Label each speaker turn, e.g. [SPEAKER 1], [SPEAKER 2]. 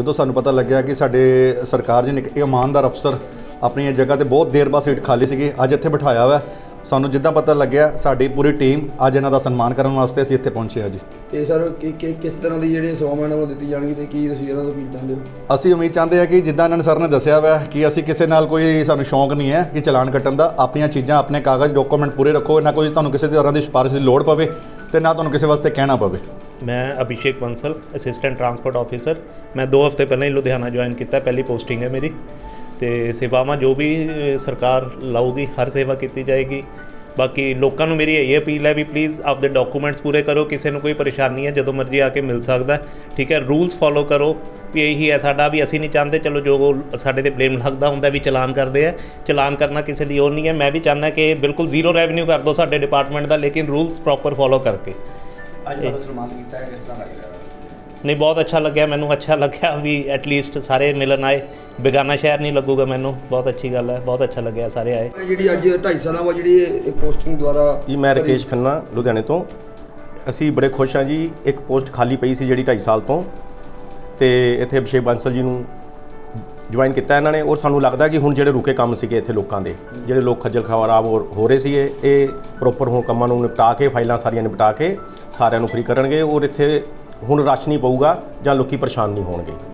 [SPEAKER 1] ਜਦੋਂ ਸਾਨੂੰ ਪਤਾ ਲੱਗਿਆ ਕਿ ਸਾਡੇ ਸਰਕਾਰ ਜੀ ਨੇ ਇੱਕ ਇਮਾਨਦਾਰ ਅਫਸਰ ਆਪਣੀ ਇਹ ਜਗ੍ਹਾ ਤੇ ਬਹੁਤ ਦੇਰ ਬਾਅਦ ਸੀਟ ਖਾਲੀ ਸੀਗੀ ਅੱਜ ਇੱਥੇ ਬਿਠਾਇਆ ਹੋਇਆ ਸਾਨੂੰ ਜਿੱਦਾਂ ਪਤਾ ਲੱਗਿਆ ਸਾਡੀ ਪੂਰੀ ਟੀਮ ਅੱਜ ਇਹਨਾਂ ਦਾ ਸਨਮਾਨ ਕਰਨ ਵਾਸਤੇ ਅਸੀਂ ਇੱਥੇ ਪਹੁੰਚੇ ਹਾਂ ਜੀ।
[SPEAKER 2] ਤੇ ਸਰ ਕਿ- ਕਿ- ਕਿਸ ਤਰ੍ਹਾਂ ਦੀ ਜਿਹੜੇ ਸਵਾਮਾਂ ਉਹ ਦਿੱਤੀ ਜਾਣਗੀ ਤੇ ਕੀ ਤੁਸੀਂ ਇਹਨਾਂ ਤੋਂ ਕੀ ਚਾਹੁੰਦੇ ਹੋ?
[SPEAKER 1] ਅਸੀਂ ਉਮੀਦ ਚਾਹੁੰਦੇ ਹਾਂ ਕਿ ਜਿੱਦਾਂ ਇਹਨਾਂ ਨੇ ਸਰ ਨੇ ਦੱਸਿਆ ਹੋਇਆ ਕਿ ਅਸੀਂ ਕਿਸੇ ਨਾਲ ਕੋਈ ਸਾਨੂੰ ਸ਼ੌਂਕ ਨਹੀਂ ਹੈ ਕਿ ਚਲਾਨ ਕੱਟਣ ਦਾ। ਆਪਣੀਆਂ ਚੀਜ਼ਾਂ ਆਪਣੇ ਕਾਗਜ਼ ਡਾਕੂਮੈਂਟ ਪੂਰੇ ਰੱਖੋ। ਨਾ ਕੋਈ ਤੁਹਾਨੂੰ ਕਿਸੇ ਤਰ੍ਹਾਂ ਦੀ ਸਿਫਾਰਿਸ਼ ਦੀ ਲੋੜ ਪਵੇ ਤੇ ਨਾ ਤੁਹਾਨੂੰ ਕਿਸੇ ਵਾਸਤੇ ਕਹਿਣਾ ਪਵੇ।
[SPEAKER 3] ਮੈਂ Abhishek Bansal assistant transport officer ਮੈਂ 2 ਹਫ਼ਤੇ ਪਹਿਲਾਂ ਹੀ ਲੁਧਿਆਣਾ ਜੁਆਇਨ ਕੀਤਾ, ਪਹਿਲੀ ਪੋਸਟਿੰਗ ਹੈ ਮੇਰੀ। ਤੇ ਸੇਵਾਵਾਂ ਜੋ ਵੀ ਸਰਕਾਰ ਲਾਊਗੀ, ਹਰ ਸੇਵਾ ਕੀਤੀ ਜਾਏਗੀ। ਬਾਕੀ ਲੋਕਾਂ ਨੂੰ ਮੇਰੀ ਇਹ ਅਪੀਲ ਹੈ ਵੀ ਪਲੀਜ਼ ਆਪਦੇ ਡਾਕੂਮੈਂਟਸ ਪੂਰੇ ਕਰੋ, ਕਿਸੇ ਨੂੰ ਕੋਈ ਪਰੇਸ਼ਾਨੀ ਹੈ, ਜਦੋਂ ਮਰਜ਼ੀ ਆ ਕੇ ਮਿਲ ਸਕਦਾ ਠੀਕ ਹੈ ਰੂਲਸ ਫੋਲੋ ਕਰੋ, ਵੀ ਇਹੀ ਹੈ ਸਾਡਾ, ਵੀ ਅਸੀਂ ਨਹੀਂ ਚਾਹੁੰਦੇ, ਚਲੋ ਜੋ ਸਾਡੇ ਤੇ ਬਲੇਮ ਲੱਗਦਾ ਹੁੰਦਾ ਵੀ ਚਲਾਨ ਕਰਦੇ ਆ ਚਲਾਨ ਕਰਨਾ ਕਿਸੇ ਦੀ ਉਹ ਨਹੀਂ ਹੈ। ਮੈਂ ਵੀ ਚਾਹੁੰਦਾ ਕਿ ਬਿਲਕੁਲ ਜ਼ੀਰੋ ਰੈਵਨਿਊ ਕਰ ਦਿਓ ਸਾਡੇ ਡਿਪਾਰਟਮੈਂਟ ਦਾ, ਲੇਕਿਨ ਰੂਲਸ ਪ੍ਰੋਪਰ ਫੋਲੋ ਕਰਕੇ।
[SPEAKER 4] ਅੱਜ ਤੁਹਾਨੂੰ ਸਨਮਾਨ ਕੀਤਾ ਹੈ ਕਿਸ ਤਰ੍ਹਾਂ ਲੱਗ ਰਿਹਾ? ਹੈ
[SPEAKER 3] ਨਹੀਂ ਬਹੁਤ ਅੱਛਾ ਲੱਗਿਆ ਮੈਨੂੰ ਅੱਛਾ ਲੱਗਿਆ ਵੀ ਐਟਲੀਸਟ ਸਾਰੇ ਮਿਲਣ ਆਏ। ਬੇਗਾਨਾ ਸ਼ਹਿਰ ਨਹੀਂ ਲੱਗੂਗਾ ਮੈਨੂੰ ਬਹੁਤ ਅੱਛੀ ਗੱਲ ਹੈ ਬਹੁਤ ਅੱਛਾ ਲੱਗਿਆ ਸਾਰੇ ਆਏ।
[SPEAKER 2] ਜਿਹੜੀ ਅੱਜ 2.5 ਸਾਲਾਂ ਬਾਅਦ ਜਿਹੜੀ ਇਹ ਪੋਸਟਿੰਗ ਦੁਆਰਾ
[SPEAKER 5] ਜੀ ਮੈਂ ਰਕੇਸ਼ ਖੰਨਾ ਲੁਧਿਆਣੇ ਤੋਂ। ਅਸੀਂ ਬੜੇ ਖੁਸ਼ ਹਾਂ ਜੀ ਇੱਕ ਪੋਸਟ ਖਾਲੀ ਪਈ ਸੀ ਜਿਹੜੀ 2.5 ਸਾਲ ਤੋਂ। ਤੇ ਇੱਥੇ ਅਭਿਸ਼ੇਕ ਬਾਂਸਲ ਜੀ ਨੂੰ ਜੁਆਇਨ ਕੀਤਾ ਇਹਨਾਂ ਨੇ ਔਰ ਸਾਨੂੰ ਲੱਗਦਾ ਕਿ ਹੁਣ ਜਿਹੜੇ ਰੁਕੇ ਕੰਮ ਸੀਗੇ ਇੱਥੇ ਲੋਕਾਂ ਦੇ, ਜਿਹੜੇ ਲੋਕ ਖੱਜਲ ਖਰਾਬ ਹੋ ਹੋ ਰਹੇ ਸੀਗੇ, ਇਹ ਪ੍ਰੋਪਰ ਹੁਣ ਕੰਮਾਂ ਨੂੰ ਨਿਪਟਾ ਕੇ, ਫਾਈਲਾਂ ਸਾਰੀਆਂ ਨਿਪਟਾ ਕੇ ਸਾਰਿਆਂ ਨੂੰ ਫ੍ਰੀ ਕਰਨਗੇ ਔਰ ਇੱਥੇ ਹੁਣ ਰਸ਼ ਨਹੀਂ ਪਊਗਾ ਜਾਂ ਲੋਕੀ ਪਰੇਸ਼ਾਨ ਨਹੀਂ ਹੋਣਗੇ।